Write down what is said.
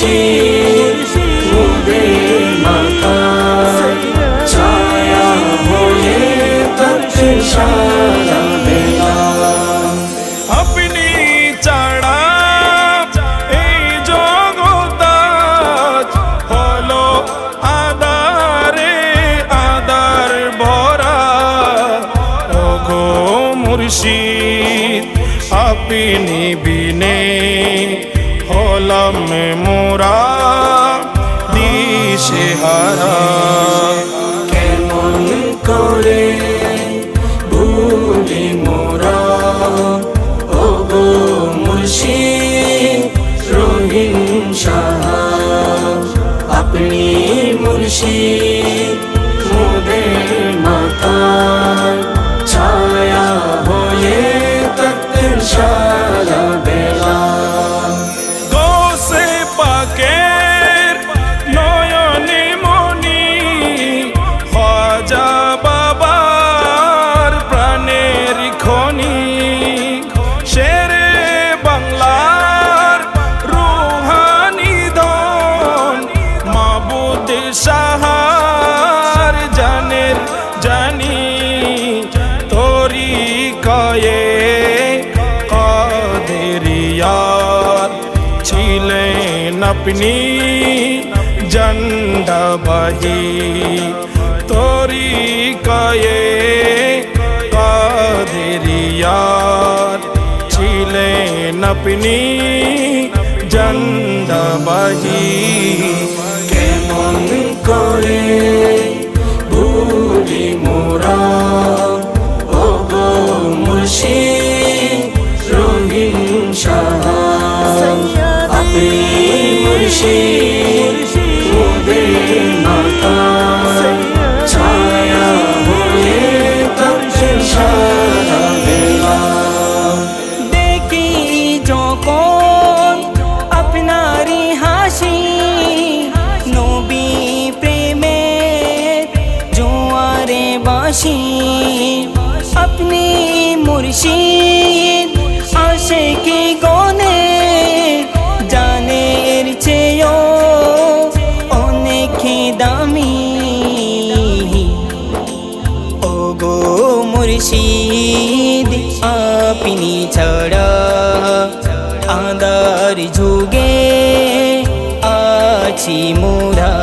শির খুদে মাথা ছায়া হয়ে তত্ত্ব সারা বেলা আপনি ছাড়া এই জগতাজ হলো আদারে, আদার ভরা। ওগো বিনে হলাম মোরা দিশেহারা কেমন করে ভুলি মোরা? ও গো মুর্শিদ রহিম শাহ আপনি মুর্শিদ আপনি জন্ডাবাহি তোরি কয়ে কাদেরিয়ার ছিলেন আপনি জন্ডাবাহি কেমন করে ভুলি মোরা? ও গো মুর্শিদ রহিম শাহ আপনি মুর্শিদ মোদের মাতা, ছায়া হয়ে তত্ত্বের সারা বেলা। দেখি যখন আপনারি হাসি, নবী প্রেমে জোয়ারে আপনি মুর্শিদ মুর্শিদ আপনি ছাড়া আদার যুগে আছি মোরা।